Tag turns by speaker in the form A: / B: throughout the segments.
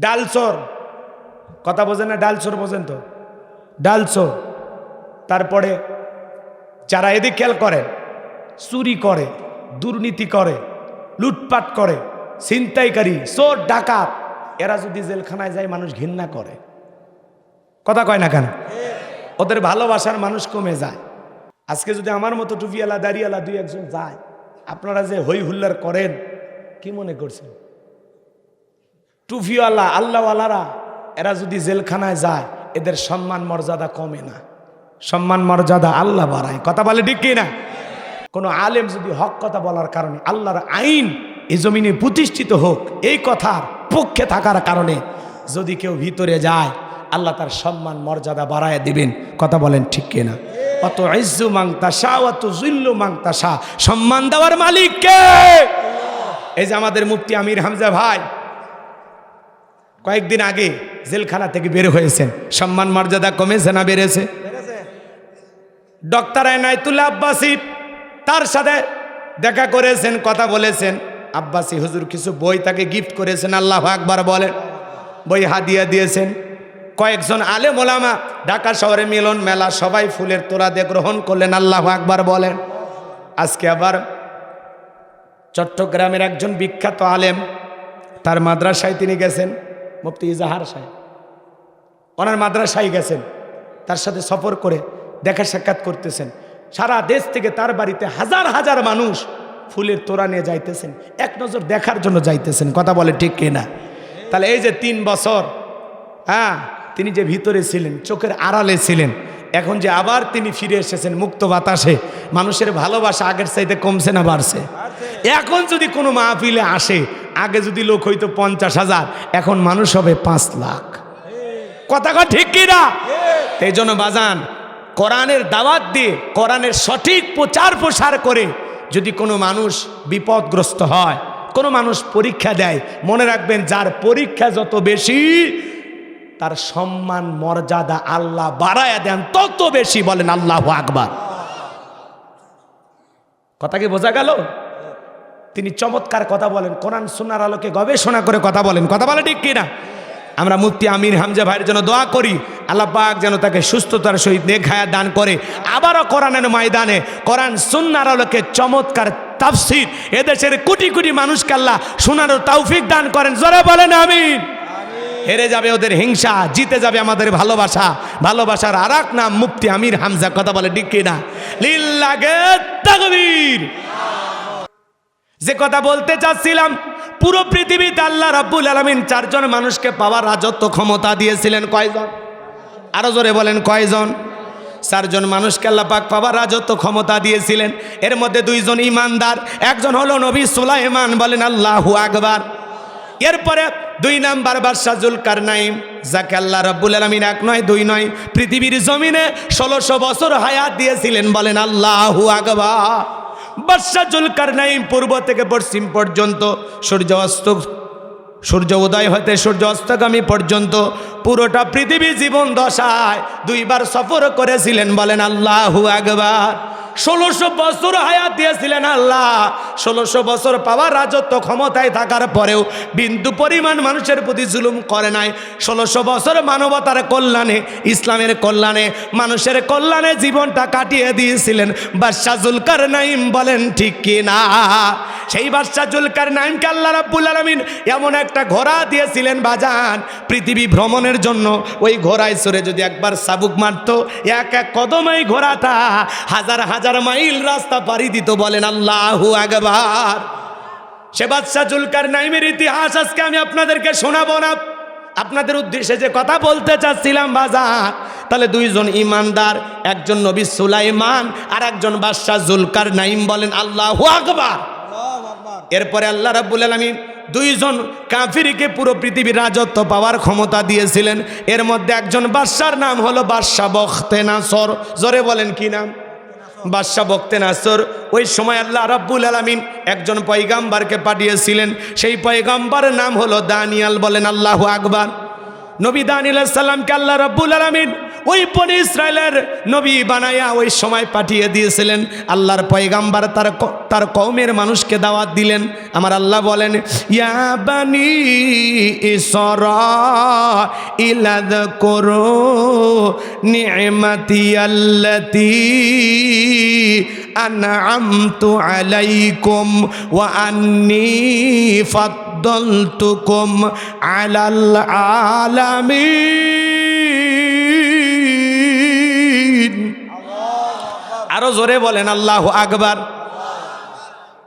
A: ডালচোর। কথা বোঝেন না, ডালচোর বোঝেন তো? ডালচোর। তারপরে যারা এদিক খেয়াল করে, চুরি করে, দুর্নীতি করে, লুটপাট করে, ছিনতাইকারী, চোর, ডাকাত, এরা যদি জেলখানায় যায়, মানুষ ঘৃণা করে। কথা কয় না কেন? ওদের ভালোবাসার মানুষ কমে যায়। আজকে যদি আমার মতো টুপিওয়ালা দাঁড়িয়ালা দুই একজন যায়, আপনারা যে হই হুল্লার করেন, কি মনে করছেন? টুফিওয়ালা আল্লাহওয়ালারা এরা যদি জেলখানায় যায়, এদের সম্মান মর্যাদা কমে না। সম্মান মর্যাদা আল্লাহ বাড়ায়। কথা বলে ঠিক কি না কোনো আলেম যদি হক কথা বলার কারণে আল্লাহর আইন এই জমিনে প্রতিষ্ঠিত হোক, এই কথার পক্ষে থাকার কারণে যদি কেউ ভিতরে যায়, আল্লাহ তার সম্মান মর্যাদা বাড়ায় দিবেন। কথা বলেন ঠিক কিনা? অত ইজ্জু মাংতাসা অত জুল্লু মাংতাসা সম্মান দেওয়ার মালিক কে? এই যে আমাদের মুফতি আমির হামজা ভাই কয়েকদিন আগে জেলখানা থেকে বের হয়েছেন। সম্মান মর্যাদা কমেছে না বেড়েছে? ডক্টর এনায়তুল্লাহ আব্বাসি তার সাথে দেখা করেছেন, কথা বলেছেন। আব্বাসি হুজুর কিছু বই তাকে গিফট করেছেন, আল্লাহ আকবার বলেন। বই হাদিয়া দিয়েছেন। কয়েকজন আলে মোলামা ঢাকা শহরে মিলন মেলা সবাই ফুলের তোড়া দিয়ে গ্রহণ করলেন, আল্লাহ আকবার বলেন। আজকে আবার চট্টগ্রামের একজন বিখ্যাত আলেম, তার মাদ্রাসায় তিনি গেছেন। মুফতি ইজাহার সাহেব। ওনার মাদ্রাসায় গেছেন, তার সাথে সফর করে দেখা সাক্ষাৎ করতেছেন। সারা দেশ থেকে তার বাড়িতে হাজার হাজার মানুষ ফুলের তোড়া নিয়ে যাইতেছেন, এক নজর দেখার জন্য যাইতেছেন, কথা বলে ঠিক কিনা? তাহলে এই যে তিন বছর হ্যাঁ তিনি যে ভিতরে ছিলেন, চোখের আড়ালে ছিলেন, এখন যে আবার তিনি ফিরে এসেছেন মুক্ত বাতাসে, মানুষের ভালোবাসা আগের চাইতে কমছে না বাড়ছে। এখন যদি কোনো মাহফিলে আসে আগে যদি লোক হইতো পঞ্চাশ হাজার এখন মানুষ হবে পাঁচ লাখ। কথা কথা ঠিক কিনা এই জন্য বাজান কোরআনের দাওয়াত দিয়ে কোরআনের সঠিক প্রচার প্রসার করে যদি কোনো মানুষ বিপদগ্রস্ত হয় কোনো মানুষ পরীক্ষা দেয় মনে রাখবেন যার পরীক্ষা যত বেশি তার সম্মান মর্যাদা আল্লাহ বাড়ায়া দেন তত বেশি বলেন আল্লাহ আকবার। কথা কি বোঝা গেল? তিনি চমৎকার কথা বলেন। কোরআন সুনার আলোকে গবেষণা করে কথা বলেন। কথা বলে ঠিক কিনা? আমরা মুফতি আমির হামজা ভাইয়ের জন্য দোয়া করি। আল্লাহ পাক যেন তাকে সুস্থতার সহিত নেখায়া দান করে। আবারও কোরআনের ময়দানে, কোরআন সুন্নার আলোকে চমৎকার তাফসির। এদেশের কোটি কোটি মানুষকে আল্লাহ শোনারও তৌফিক দান করেন। জোরে বলেন আমিন। হেরে যাবে ওদের হিংসা, জিতে যাবে আমাদের ভালোবাসা। ভালোবাসার আর এক নাম মুফতি আমির হামজা, কথা বলে ঠিক কিনা? লিল্লাগে তাকবীর। যে কথা বলতে চাচ্ছিলাম, পুরো পৃথিবীতে আল্লাহ রাব্বুল আলমিন চারজন মানুষকে পাওয়ার রাজত্ব ক্ষমতা দিয়েছিলেন কয়জন? আরও জোরে বলেন, কয়জন? চারজন মানুষকে আল্লাহ পাক পাওয়ার রাজত্ব ক্ষমতা দিয়েছিলেন। এর মধ্যে দুইজন ইমানদার, একজন হলো নবী সুলাইমান, বলেন আল্লাহু আকবার। এরপরে দুই নাম্বার বাদশাহ জুলকার নাইম যাকে আল্লাহ রাব্বুল আলমিন এক নয়, দুই নয়, পৃথিবীর জমিনে ষোলোশো বছর হায়াত দিয়েছিলেন, বলেন আল্লাহু আকবার। বাদশাহ জুলকার নাইম পূর্ব থেকে পশ্চিম পর্যন্ত সূর্য অস্ত সূর্য উদয় হতে সূর্য অস্তগামী পর্যন্ত পুরোটা পৃথিবী জীবন দশায় দুইবার সফর করেছিলেন বলেন আল্লাহু আকবার। ষোলোশো বছর হায়াত দিয়েছিলেন আল্লাহ। ষোলোশো বছর পাওয়ার রাজত্ব ক্ষমতায় থাকার পরেও বিন্দু পরিমাণ মানুষের প্রতি জুলুম করে নাই। ষোলোশো বছর মানবতার কল্যাণে, ইসলামের কল্যাণে, মানুষের কল্যাণে জীবনটা কাটিয়ে দিয়েছিলেন। বাদশাহ জুলকার নাইম বলেন, ঠিক কি না? সেই বাদশাহ জুলকার নাইমকে আল্লাহ রাব্বুল আলমিন এমন একটা ঘোড়া দিয়েছিলেন বাজান। পৃথিবী ভ্রমণের জন্য ওই ঘোড়ায় চড়ে যদি একবার সাবুক মারতো, এক এক কদমাই ঘোড়াটা হাজার হাজার মাইল রাস্তা পাড়ি দিত, বলেন, আল্লাহু আকবার। সে বাদশাহ জুলকার নাইমের ইতিহাস আজকে আমি আপনাদেরকে শোনাবো না। আপনাদের উদ্দেশ্যে যে কথা বলতে চাচ্ছিলাম, বাজার, তাহলে দুইজন ইমানদার, একজন নবী সুলাইমান আর একজন বাদশাহ জুলকার নাইম বলেন, আল্লাহু আকবার। এরপরে আল্লাহ রাব্বুল আলামিন দুইজন কাফিরিকে পুরো পৃথিবীর রাজত্ব পাওয়ার ক্ষমতা দিয়েছিলেন। এর মধ্যে একজন বাদশার নাম হলো বাদশাহ বখতে নাসর জোরে বলেন, কি নাম? বাদশাহ বক্তেন আসর ওই সময় আল্লাহ রাব্বুল আলমিন একজন পয়গাম্বারকে পাঠিয়েছিলেন। সেই পয়গাম্বারের নাম হলো দানিয়াল বলেন আল্লাহ আকবর। নবী দানিয়াল সাল্লামকে আল্লাহ রাব্বুল আলামিন ওই বনি ইসরায়েলের নবী বানাইয়া ওই সময় পাঠিয়ে দিয়েছিলেন। আল্লাহর পয়গাম্বার তার তার কওমের মানুষকে দাওয়াত দিলেন। আমার আল্লাহ বলেন, ইয়া বানি ইসরা ইলাদ করো নি'মাতি আল্লাতি আনআমতু আলাইকুম ওয়া আন্নী ফাদ্দালতুকুম আলাল আলামিন। আরও জোরে বলেন আল্লাহ আকবার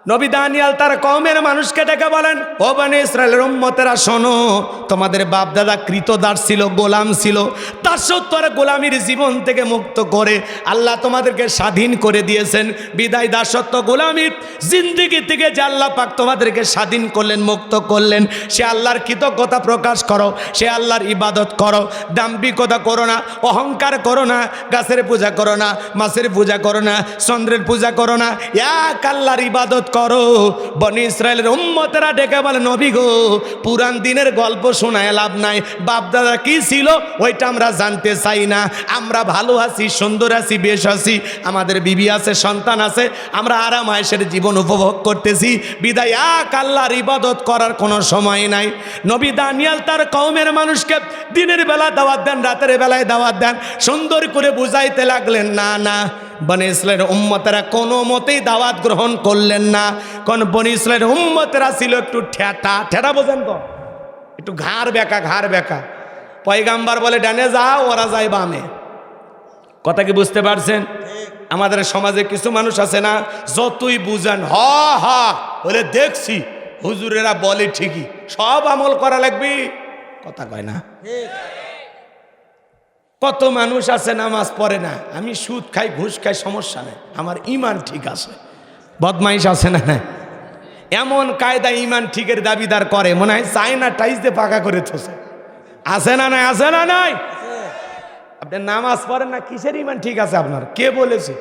A: নবী দানিয়াল তার কওমের মানুষকে ডেকে বলেন, ও বানি ইসরায়েলের উম্মতেরা, শোনো, তোমাদের বাপ দাদা কৃতদাস ছিল, গোলাম ছিল। তার সত্তর গোলামির জীবন থেকে মুক্ত করে আল্লাহ তোমাদেরকে স্বাধীন করে দিয়েছেন। বিদায় দাসত্ব গোলামির, জিন্দিগি থেকে যে আল্লাহ পাক তোমাদেরকে স্বাধীন করলেন, মুক্ত করলেন, সে আল্লাহর কৃতজ্ঞতা প্রকাশ করো, সে আল্লাহর ইবাদত করো। দাম্ভিকতা করো না, অহংকার করো না, গাছের পূজা করো না, মাছের পূজা করো না, চন্দ্রের পূজা করো না। এক আল্লাহর ইবাদত করো। বনি ইসরায়েলের উম্মতেরা ডেকে বলে, নবী গো, পুরান দিনের গল্প শোনায় লাভ নাই। বাপ দাদা কি ছিল ওইটা আমরা জানতে চাই না। আমরা ভালো আছি, সুন্দর আছি, বেশ আছি। আমাদের বিবি আছে, সন্তান আছে। আমরা আরাম আয়েসের জীবন উপভোগ করতেছি। বিদায় এক আল্লাহর ইবাদত করার কোনো সময় নাই। নবী দানিয়াল তার কওমের মানুষকে দিনের বেলা দাওয়াত দেন, রাতের বেলায় দাওয়াত দেন। সুন্দর করে বুঝাইতে লাগলেন, না না বনি ইসলামের উম্মতেরা কোনো মতেই দাওয়াত গ্রহণ করলেন না। কোন বনি ইসলামের উম্মতেরা ছিল একটু ঠেটা। ঠেটা বোঝেন তো? একটু ঘাড় বেকা ঘাড় বেকা পয়গাম্বার বলে, ডানে যা ওরা যায় বামে কথা কি বুঝতে পারছেন? আমাদের সমাজে কিছু মানুষ আছে না, যতই বুঝেন, হ, হা, বলে দেখছি, হুজুরেরা বলে ঠিকই। সব আমল করা লাগবে। কথা কয় না? কত মানুষ আছে নামাজ পড়ে না? আমি সুদ খাই, ঘুষ খাই, সমস্যা নেই। আমার ইমান ঠিক আছে। বদমাইশ আছে না না এমন কায়দা ইমান ঠিকের দাবিদার করে, মনে হয় চায়না টাইস দিয়ে পাকা করে থসে আছে না নাই? আছে না নাই? আপনি নামাজ পড়েন না, কিসের ইমান ঠিক আছে আপনার? কে বলেছে?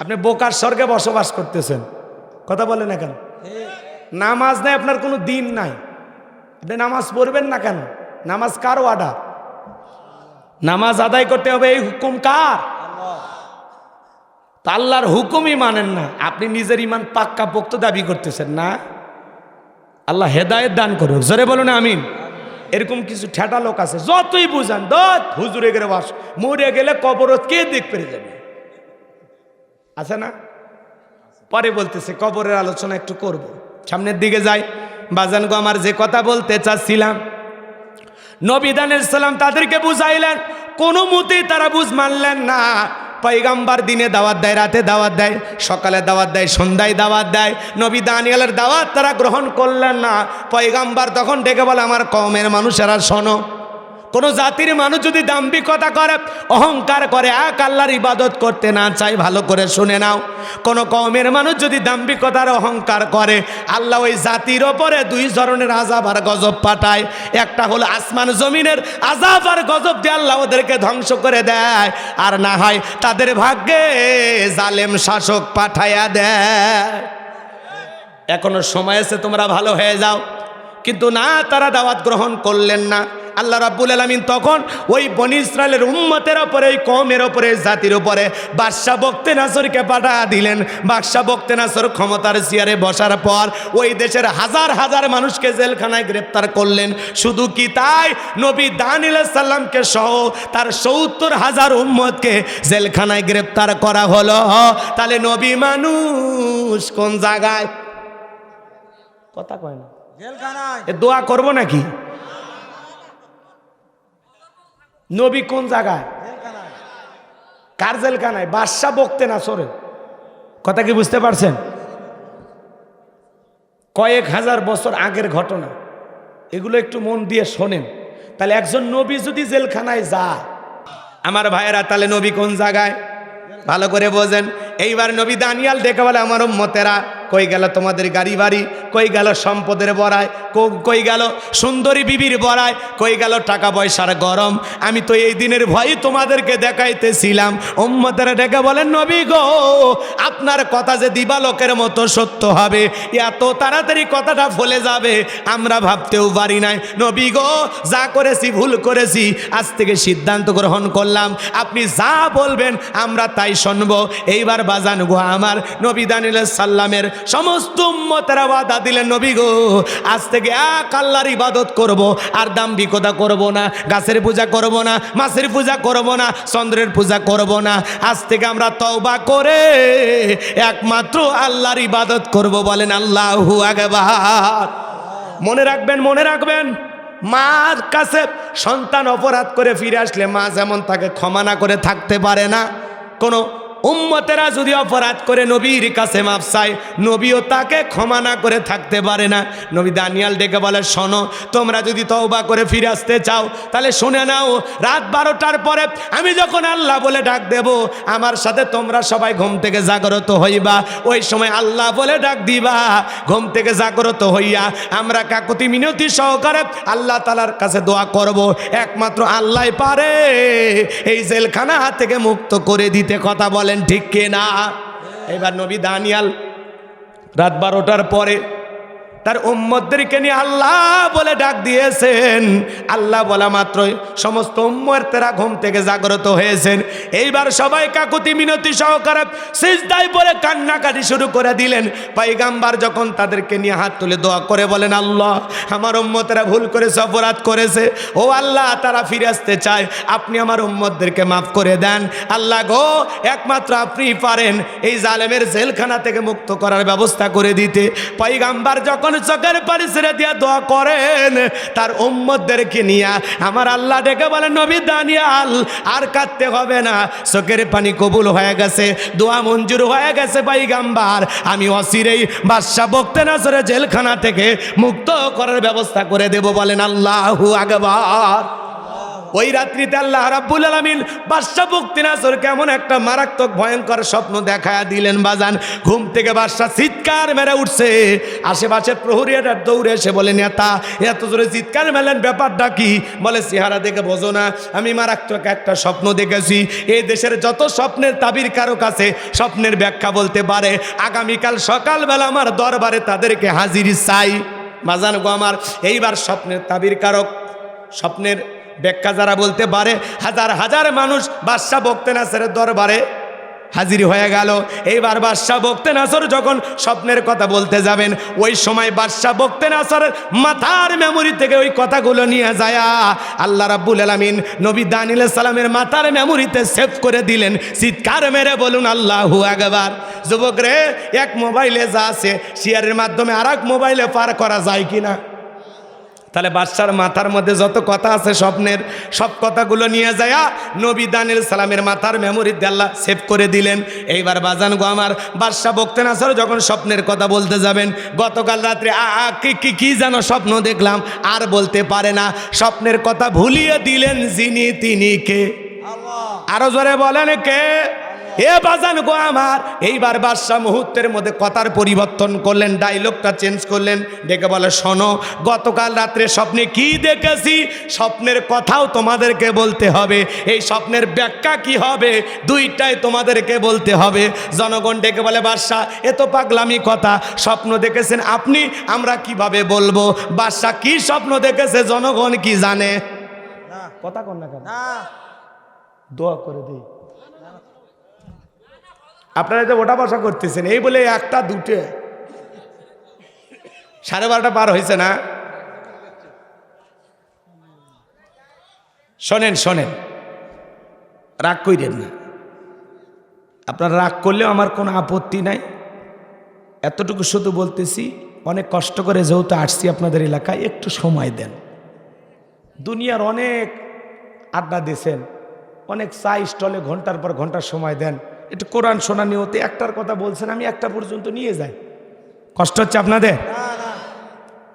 A: আপনি বোকার স্বর্গে বসবাস করতেছেন। কথা বলেন না কেন? নামাজ নাই, আপনার কোনো দিন নাই। আপনি নামাজ পড়বেন না কেন? নামাজ কার অর্ডার নামাজ আদায় করতে হবে, এই হুকুম কার? আল্লাহর হুকুমই মানেন না। আপনি নিজের ইমান পাক্কা পোক্ত দাবি করতেছেন না। আল্লাহ হেদায়েত দান করুক। জোরে বলুন, আমিন। এরকম কিছু ঠেটা লোক আছে, যতই বুঝান, দত হুজুরে গেলে বাস, মরে গেলে কবরত কে দিক পেরে যাবে? আছে না? পরে বলতেছে, কবরের আলোচনা একটু করব। সামনের দিকে যাই। বাজান গো, আমার যে কথা বলতে চাচ্ছিলাম নবিদানের সালাম তাদেরকে বুঝাইলেন। কোনো মতেই তারা বুঝ মানলেন না। পৈগাম্বার দিনে দাওয়াত দেয়, রাতে দাওয়াত দেয়, সকালে দাওয়াত দেয়, সন্ধ্যায় দাওয়াত দেয়। নবী দানিয়ালের দাওয়াত তারা গ্রহণ করলেন না। পৈগাম্বার তখন ডেকে বলে, আমার কমের মানুষেরা শোনো। কোনো জাতির মানুষ যদি দাম্ভিকতা করে, অহংকার করে, এক আল্লাহর ইবাদত করতে না চাই ভালো করে শুনে নাও। কোনো কমের মানুষ যদি দাম্ভিকতার অহংকার করে, আল্লাহ ওই জাতির ওপরে দুই ধরনের আজাব আর গজব পাঠায়। একটা হলো আসমান জমিনের আজাব আর গজব দিয়ে আল্লাহ ওদেরকে ধ্বংস করে দেয়। আর না হয় তাদের ভাগ্যে জালেম শাসক পাঠাইয়া দেয়। এখনও সময় আছে তোমরা ভালো হয়ে যাও। কিন্তু না, তারা দাওয়াত গ্রহণ করলেন না। আল্লাহ রাব্বুল আলমিন তখন ওই বনি ইসরায়েলের উম্মতের ওপরে ওই কমের ওপরে জাতির উপরে বাদশাহ বক্তে নাসরকে পাঠা দিলেন। বাদশাহ বক্তে নাসর ক্ষমতার চেয়ারে বসার পর ওই দেশের হাজার হাজার মানুষকে জেলখানায় গ্রেপ্তার করলেন। শুধু কি তাই? নবী দানিল সাল্লামকে সহ তার সত্তর হাজার উম্মতকে জেলখানায় গ্রেপ্তার করা হলো। তাহলে নবী মানুষ কোন জায়গায়? কথা কয় না।
B: জেলখানায়।
A: এ দোয়া করব নাকি? নবী কোন জায়গায়? কার জেলখানায় বাদশাহ বকতে না সরে। কথা কি বুঝতে পারছেন? কয়েক হাজার বছর আগের ঘটনা। এগুলো একটু মন দিয়ে শোনেন। তাহলে একজন নবী যদি জেলখানায় যায়, আমার ভাইয়েরা, তাহলে নবী কোন জায়গায়? ভালো করে বোঝেন। এইবার নবী দানিয়াল ডেকে বলে, আমার মতেরা কই গেল? তোমাদের গাড়ি বাড়ি কই গেল সম্পদের বড়ায় কই গেল সুন্দরী বিবির বড়ায় কই গেল টাকা পয়সার গরম? আমি তো এই দিনের ভয়ই তোমাদেরকে দেখাইতেছিলাম। উম্মতেরা ডেকে বলেন, নবী গো, আপনার কথা যে দিবালোকের মতো সত্য হবে, এত তাড়াতাড়ি কথাটা ফলে যাবে। আমরা ভাবতেও পারি নাই, নবী গো, যা করেছি ভুল করেছি, আজ থেকে সিদ্ধান্ত গ্রহণ করলাম। আপনি যা বলবেন, আমরা তাই শুনব। এইবার বাজান গো আমার নবী দানিল সাল্লামের সমস্ত উম্মতেরা বাধা দিলেন নবী গো, আজ থেকে এক আল্লাহর ইবাদত করব, আর দাম্ভিকতা করব না, গাছের পূজা করব না, মাছের পূজা করব না, চন্দ্রের পূজা করব না। আজ থেকে আমরা তওবা করে একমাত্র আল্লাহর ইবাদত করব বলেন আল্লাহু আকবার। মনে রাখবেন মনে রাখবেন, মার কাছে সন্তান অপরাধ করে ফিরে আসলে মা যেমন তাকে ক্ষমা না করে থাকতে পারে না, কোনো উম্মতেরা যদি অপরাধ করে, নবীর কাছে মাপ চায়, নবীও তাকে ক্ষমা না করে থাকতে পারে না। নবী দানিয়াল ডেকে বলে, শোনো, তোমরা যদি তওবা করে ফিরে আসতে চাও, তাহলে শুনে নাও, রাত বারোটার পরে আমি যখন আল্লাহ বলে ডাক দেব, আমার সাথে তোমরা সবাই ঘুম থেকে জাগ্রত হইবা। ওই সময় আল্লাহ বলে ডাক দিবা, ঘুম থেকে জাগ্রত হইয়া আমরা কাকুতি মিনতি সহকারে আল্লাহ তালার কাছে দোয়া করব। একমাত্র আল্লাহ পারে, এই জেলখানা হাত থেকে মুক্ত করে দিতে কথা বলেন ঠিক কে না এবার নবী দানিয়াল রাত বারোটার পরে তার উম্মতদেরকে নিয়ে আল্লাহ বলে ডাক দিয়েছেন। আল্লাহ বলা মাত্রই সমস্ত উম্মতেরা ঘুম থেকে জাগ্রত হয়েছেন। এইবার সবাই কাকুতি মিনতি সহকারে সিজদায় পরে কান্নাকাটি শুরু করে দিলেন। পাইগাম্বার যখন তাদেরকে নিয়ে হাত তুলে দোয়া করে বলেন, আল্লাহ, আমার উম্মতেরা ভুল করেছে অপরাধ করেছে। ও আল্লাহ, তারা ফিরে আসতে চায়। আপনি আমার উম্মতদেরকে মাফ করে দেন। আল্লাহ গো, একমাত্র আপনি পারেন এই জালেমের জেলখানা থেকে মুক্ত করার ব্যবস্থা করে দিতে। পৈগাম্বার যখন চোখের পানি ছেড়ে দিয়ে দোয়া করেন। তার উম্মতদেরকে নিয়ে আমার আল্লাহ ডেকে বলে নবী দানিয়াল, আর কাঁদতে হবে না। চোখের পানি কবুল হয়ে গেছে, দোয়া মঞ্জুর হয়ে গেছে ভাই গাম্বার আমি অসিরেই বাদশাহ বক্তে নাসরে জেলখানা থেকে মুক্ত করার ব্যবস্থা করে দেব বলেন আল্লাহু আকবার। ওই রাত্রিতে আল্লাহ রাব্বুল আলামিন বাদশা বক্তিনাসর কেমন একটা মারাত্মক, ভয়ঙ্কর স্বপ্ন দেখায়া দিলেন বাজান। ঘুম থেকে বাদশা চিৎকার মেরে উঠছে। আশেপাশে প্রহরীরা দৌড়ে এসে বলে, নেতা, এত জোরে চিৎকার মেলেন ব্যাপারটা কি? বলে, চেহারা দেখে বোঝো না, আমি মারাত্মক একটা স্বপ্ন দেখেছি। এই দেশের যত স্বপ্নের তাবির কারও কাছে স্বপ্নের ব্যাখ্যা বলতে পারে। আগামীকাল সকালবেলা আমার দরবারে তাদেরকে হাজির চাই। বাজান গো আমার, এইবার স্বপ্নের তাবির কারক, স্বপ্নের ব্যাখ্যা যারা বলতে পারে, হাজার হাজার মানুষ বাদশাহ বক্তে নাসরের দরবারে হাজির হয়ে গেল। এইবার বাদশাহ বক্তে নাসর যখন স্বপ্নের কথা বলতে যাবেন, ওই সময় বাদশাহ বক্তে নাসরের মাথার মেমোরি থেকে ওই কথাগুলো নিয়ে যায়। আল্লাহ রাব্বুল আলামিন নবী দানিল সালামের মাথার মেমোরিতে সেভ করে দিলেন। চিৎকার মেরে বলুন, আল্লাহু আকবার। যুবক রে এক মোবাইলে যা আছে শেয়ারের মাধ্যমে আর মোবাইলে পার করা যায় কিনা? তাহলে বাদশার মাথার মধ্যে যত কথা আছে স্বপ্নের, সব কথাগুলো নিয়ে যায় নবী দানিল সালামের মাথার মেমোরিতে আল্লাহ সেভ করে দিলেন। এইবার বাজান গো আমার, বাদশাহ বকতে নাসর যখন স্বপ্নের কথা বলতে যাবেন, গতকাল রাত্রে কি কি কি যেন স্বপ্ন দেখলাম, আর বলতে পারে না। স্বপ্নের কথা ভুলিয়ে দিলেন যিনি, তিনি কে? আরও জোরে বলেন কে? এ বাজান গো আমার এইবার বাদশাহ মুহূর্তের মধ্যে কথার পরিবর্তন করলেন ডায়লগটা চেঞ্জ করলেন। ডেকে বলে শোনো গতকাল রাত্রে স্বপ্নে কি দেখেছি? স্বপ্নের কথাও তোমাদেরকে বলতে হবে। এই স্বপ্নের ব্যাখ্যা কি হবে? দুইটাই তোমাদেরকে বলতে হবে। জনগণ ডেকে বলে বাদশাহ এ তো পাগলামি কথা। স্বপ্ন দেখেছেন আপনি আমরা কীভাবে বলব? বাদশাহ কি স্বপ্ন দেখেছে? জনগণ কি জানে? কথা কন না কেন? দোয়া করে দিই আপনারা যে ওটা বসা করতেছেন, এই বলে একটা, দুটে। সাড়ে বারোটা পার হয়েছে না? শোনেন শোনেন। রাগ কইরেন না। আপনারা রাগ করলেও আমার কোনো আপত্তি নাই। এতটুকু শুধু বলতেছি, অনেক কষ্ট করে যেহেতু আসছি আপনাদের এলাকায়, একটু সময় দেন। দুনিয়ার অনেক আড্ডা দিয়েছেন, অনেক চা স্টলে ঘণ্টার পর ঘণ্টার সময় দেন। একটু কোরআন শোনা নিয়তে একটার কথা বলছেন, আমি একটা পর্যন্ত নিয়ে যাই। কষ্ট হচ্ছে আপনাদের?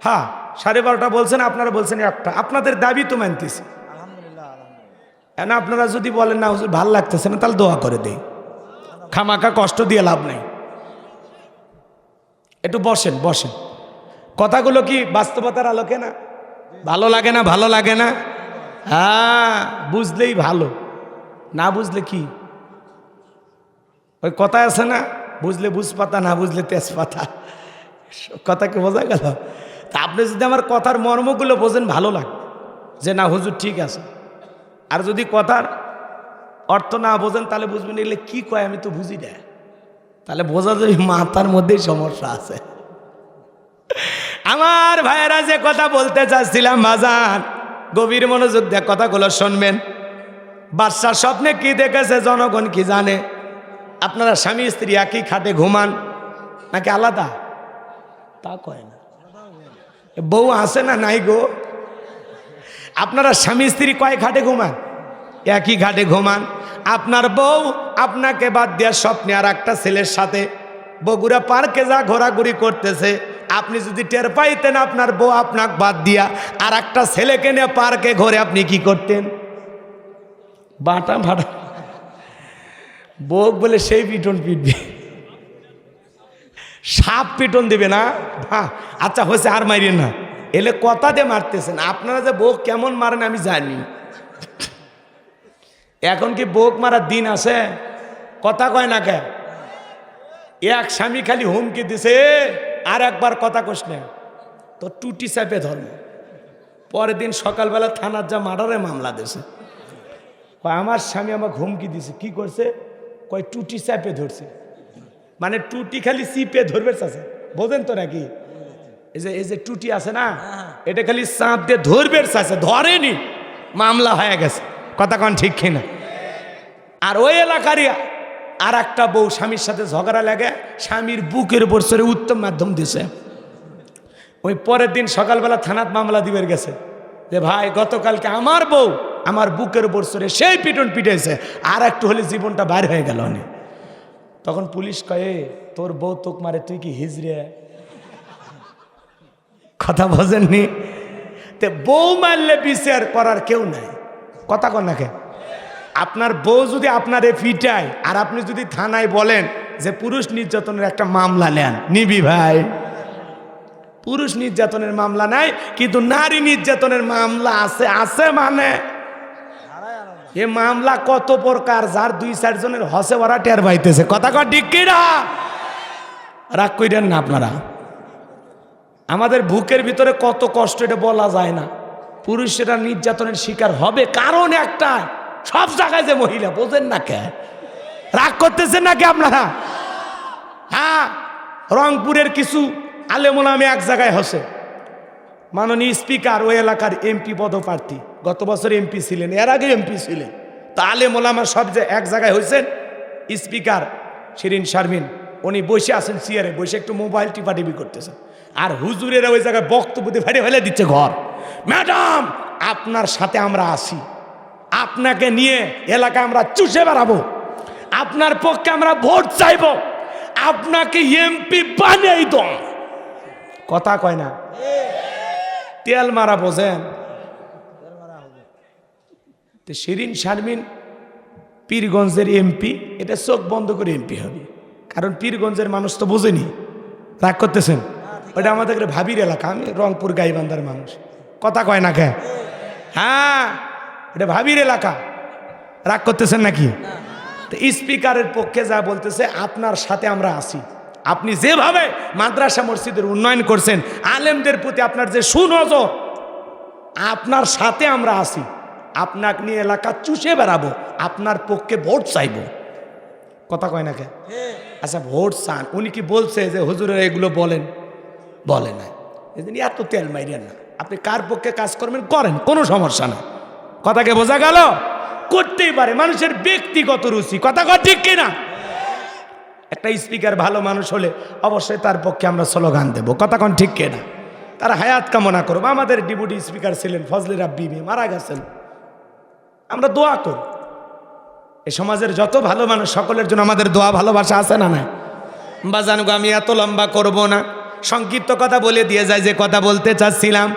A: হ্যাঁ সাড়ে বারোটা বলছেন, আপনারা বলছেন একটা। আপনাদের দাবি তো মানতেছি। কেন আপনারা যদি বলেন, না ভালো লাগতেছে না, তাহলে দোয়া করে দেই। খামাখা কষ্ট দিয়ে লাভ নেই। একটু বসেন বসেন। কথাগুলো কি বাস্তবতার আলোকে না? ভালো লাগে না, ভালো লাগে না? হ্যাঁ বুঝলেই ভালো। না বুঝলে কি? ওই কথা আছে না? বুঝলে বুঝপাতা, না বুঝলে তেজপাতা। কথা কি বোঝা গেল? তা আপনি যদি আমার কথার মর্মগুলো বোঝেন, ভালো লাগে যে না, হুজুর, ঠিক আছে। আর যদি কথার অর্থ না বোঝেন, তাহলে বুঝবেন এগুলো কি কয় আমি তো বুঝি না। তাহলে বোঝা যাবে মাথার মধ্যেই সমস্যা আছে। আমার ভাইয়েরা যে কথা বলতে চাচ্ছিলাম, বাজান, গভীর মনোযোগ দিয়ে কথাগুলো শুনবেন। বাদশার স্বপ্নে কি দেখেছে, জনগণ কি জানে? আপনারা স্বামী, স্ত্রী একই খাটে ঘুমান, নাকি আলাদা? তা কয় না। বউ আসে না নাই গো? আপনারা স্বামী, স্ত্রী কয় ঘাটে ঘুমান? একই ঘাটে ঘুমান। আপনার বউ আপনাকে বাদ দেওয়ার স্বপ্নে আর একটা ছেলের সাথে। বগুড়া পার্কে যা ঘোরাঘুরি করতেছে, আপনি যদি টের পাইতেন আপনার বউ আপনাকে বাদ দিয়া আর একটা ছেলেকে নিয়ে পার্কে ঘরে আপনি কি করতেন? বাটা ভাটা বউ বলে সেই পিটন পিটবে। সাপ পিটন দেবে না? হ্যাঁ আচ্ছা হয়েছে, আর মারিয়ে না। এলে কথা দিয়ে মারতেছেন। আপনারা যে বউ কেমন মারেন আমি জানি। এখন কি বোক মারার দিন আছে? কথা কয় না কে? এক স্বামী খালি হুমকি দিছে, আর একবার কথা কোস না। তো টুটি চাপে ধর্ম পরের দিন সকালবেলা থানার যা মার্ডারে মামলা কয়, আমার স্বামী আমাকে হুমকি দিছে। কি করছে? কয় টুটি চাপে ধরছে। মানে টুটি খালি চিপে ধরবে চাষে বোঝেন তো নাকি? এই যে এই যে টুটি আছে না এটা খালি চাপ দিয়ে ধরবে চাষে ধরেনি মামলা হয়ে গেছে। কথা কন ঠিক কিনা? আর ওই এলাকারই আর একটা বউ স্বামীর সাথে ঝগড়া লাগে স্বামীর বুকের উপর সরে উত্তম মাধ্যম দিছে। ওই পরের দিন সকালবেলা থানাত মামলা দিবের গেছে। যে ভাই গতকালকে আমার বউ আমার বুকের উপর সরে সেই পিটন পিটেছে। আর একটু হলে জীবনটা বাইর হয়ে গেল অনেক। তখন পুলিশ কয়ে, তোর বউ তোক মারে, তুই কি হিজড়ে? কথা বোঝেননি? তে বউ মারলে বিচার করার কেউ নাই। কথা কন না আপনার বউ যদি আপনারে পিটায় আর আপনি যদি থানায় বলেন যে পুরুষ নির্যাতনের একটা মামলা নেন, নিবি ভাই। পুরুষ নির্যাতনের মামলা নাই, কিন্তু নারী নির্যাতনের মামলা আছে আছে মানে। এ মামলা কত প্রকার, যার দুই চারজনের হসে ভরা টের পাইতেছে। কথা কর ডিক্কিরা রাগ কইরেন না আপনারা। আমাদের বুকের ভিতরে কত কষ্ট, এটা বলা যায় না। পুরুষেরা নির্যাতনের শিকার হবে, কারণ একটা সব জায়গায় যে মহিলা, বোঝেন না কে? রাগ করতেছেন নাকি আপনারা? হ্যাঁ রংপুরের কিছু আলেমোলামে এক জায়গায় হসে। মাননীয় স্পিকার ওই এলাকার এমপি পদপ্রার্থী। গত বছর এমপি ছিলেন, এর আগে এমপি ছিলেন। তা আলে মোলামা সব যে এক জায়গায় হয়েছেন স্পিকার শিরিন শারমিন, উনি বসে আছেন চেয়ারে বসে একটু মোবাইল টিপাটিপি করতেছেন। আর হুজুরেরা ওই জায়গায় বক্তব্য দিয়ে ফেলে ফেলে দিচ্ছে ঘর। ম্যাডাম, আপনার সাথে আমরা আসি আপনাকে নিয়ে এলাকায় আমরা চুষে বেড়াবো। আপনার পক্ষে আমরা ভোট চাইব। আপনাকে এমপি বানিয়ে দম কথা কয় না। তেল মারা বোঝেন। তো শিরিন শারমিন পীরগঞ্জের এমপি, এটা চোখ বন্ধ করে এমপি হবে। কারণ পীরগঞ্জের মানুষ তো বোঝেনি। রাগ করতেছেন? ওটা আমাদের ভাবির এলাকা, আমি রংপুর গাইবান্ধার মানুষ। কথা কয় না কে? হ্যাঁ এটা ভাবির এলাকা। রাগ করতেছেন নাকি? তো স্পিকারের পক্ষে যা বলতেছে, আপনার সাথে আমরা আসি আপনি যেভাবে মাদ্রাসা মসজিদের উন্নয়ন করছেন, আলেমদের প্রতি আপনার যে সুনজর, আপনার সাথে আমরা আসি আপনাকে নিয়ে এলাকা চুষে বেড়াবো, আপনার পক্ষে ভোট চাইব। কথা কয় না কে? আচ্ছা ভোট চান। উনি কি বলছে যে, হুজুরের এগুলো বলেন? বলে না। এদিন এত তেল মাইরেন না। আপনি কার পক্ষে কাজ করবেন? করেন, কোনো সমস্যা না কথাকে বোঝা গেল? করতেই পারে। মানুষের ব্যক্তিগত রুচি। কথা কয় ঠিক কিনা? একটা স্পিকার ভালো মানুষ হলে অবশ্যই তার পক্ষে আমরা স্লোগান দেবো। কোন ঠিক কিনা? তারা হায়াত কামনা করব। আমাদের ডিপুটি স্পিকার ছিলেন ফজলি রাব্বি মিয়া, মারা গেছেন। আমরা দোয়া করি। এ সমাজের যত ভালো মানুষ, সকলের জন্য আমাদের দোয়া ভালোবাসা আছে না না বা বাজানগো আমি এত লম্বা করব না। সংক্ষিপ্ত কথা বলে দিয়ে যায় যে কথা বলতে চাচ্ছিলাম।